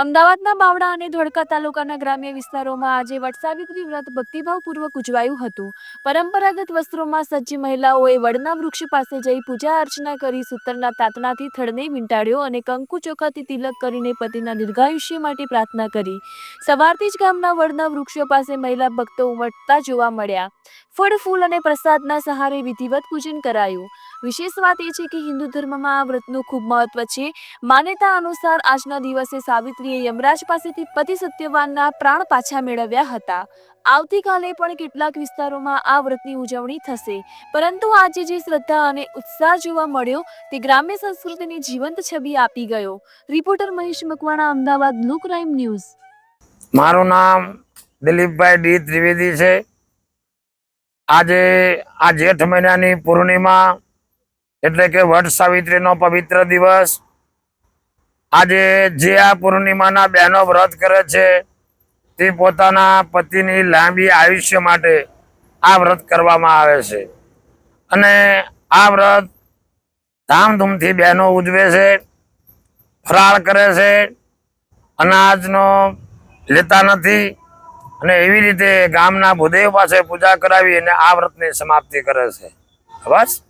અમદાવાદના બાવડા અને ધોળકા તાલુકાના ગ્રામ્ય વિસ્તારોમાં આજે વટસાવિત્રી વ્રત ભક્તિભાવપૂર્વક ઉજવાયું હતું. પરંપરાગત વસ્ત્રોમાં સજ્જ મહિલાઓએ વડના વૃક્ષ પાસે જઈ પૂજા અર્ચના કરી, સૂતરના તાતણાથી થડને વીંટાળ્યો અને કંકુ ચોખાથી તિલક કરીને પતિના દીર્ઘાયુષ્ય માટે પ્રાર્થના કરી. સવારથી જ ગામના વડના વૃક્ષો પાસે મહિલા ભક્તો ઉમટતા જોવા મળ્યા. ફળ, ફૂલ અને પ્રસાદના સહારે વિધિવત પૂજન કરાયું. વિશેષ વાત એ છે કે હિન્દુ ધર્મમાં આ વ્રતનું ખૂબ મહત્વ છે. માન્યતા અનુસાર આજના દિવસે સાવિત્રીએ યમરાજ પાસેથી પતિ સત્યવાનના પ્રાણ પાછા મેળવ્યા હતા. આવતીકાલે પણ કેટલાક વિસ્તારોમાં આ વ્રતની ઉજવણી થશે. પરંતુ આજે જે શ્રદ્ધા અને ઉત્સાહ જોવા મળ્યો તે ગ્રામ્ય સંસ્કૃતિની જીવંત છબી આપી ગયો. Reporter Mahesh Makwana, Ahmedabad look crime news. મારું નામ દિલીપભાઈ ડી ત્રિવેદી છે. આજે, આ જેઠ મહિનાની પૂર્ણિમા એટલે કે વટ સાવિત્રીનો પવિત્ર દિવસ. આજે જે આ પૂર્ણિમાના બહેનો વ્રત કરે છે, તે પોતાના પતિની લાંબી આયુષ્ય માટે આ વ્રત કરવામાં આવે છે. અને આ વ્રત ધામધૂમથી બહેનો ઉજવે છે, ફરાળ કરે છે, અનાજનો લેતા નથી અને એવી રીતે ગામના ભૂદેવ પાસે પૂજા કરાવી અને આ વ્રતની સમાપ્તિ કરે છે. બસ.